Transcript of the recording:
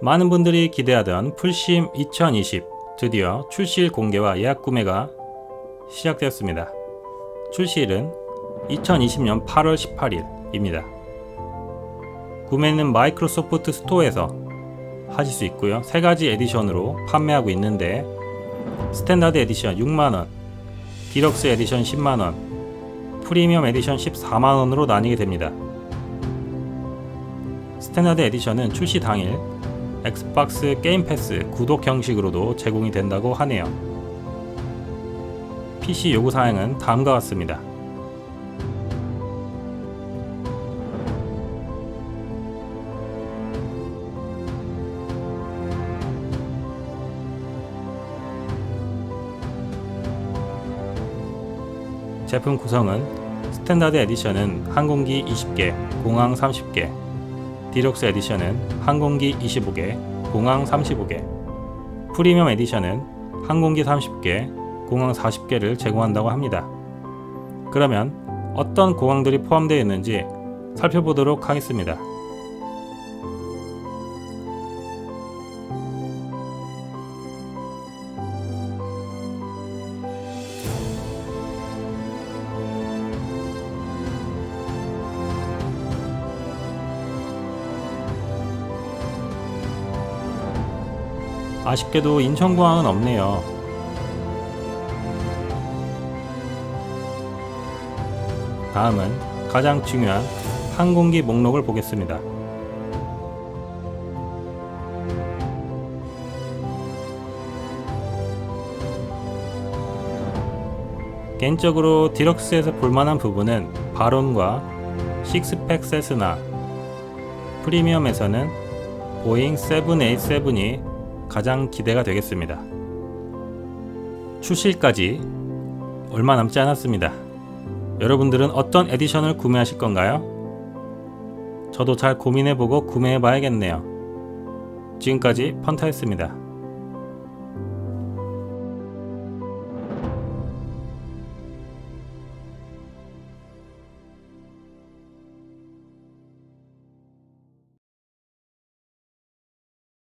많은 분들이 기대하던 풀심 2020 드디어 출시일 공개와 예약 구매가 시작되었습니다. 출시일은 2020년 8월 18일입니다. 구매는 마이크로소프트 스토어에서 하실 수 있고요. 세 가지 에디션으로 판매하고 있는데 스탠다드 에디션 6만 원, 디럭스 에디션 10만 원, 프리미엄 에디션 14만 원으로 나뉘게 됩니다. 스탠다드 에디션은 출시 당일 엑스박스 게임 패스 구독 형식으로도 제공이 된다고 하네요. PC 요구 사항은 다음과 같습니다. 제품 구성은 스탠다드 에디션은 항공기 20개, 공항 30개, 디럭스 에디션은 항공기 25개, 공항 35개, 프리미엄 에디션은 항공기 30개, 공항 40개를 제공한다고 합니다. 그러면 어떤 공항들이 포함되어 있는지 살펴보도록 하겠습니다. 아쉽게도 인천공항은 없네요. 다음은 가장 중요한 항공기 목록을 보겠습니다. 개인적으로 디럭스에서 볼만한 부분은 바론과 식스팩 세스나 프리미엄에서는 보잉 787이 가장 기대가 되겠습니다. 출시일까지 얼마 남지 않았습니다. 여러분들은 어떤 에디션을 구매하실 건가요? 저도 잘 고민해보고 구매해봐야겠네요. 지금까지 펀타였습니다.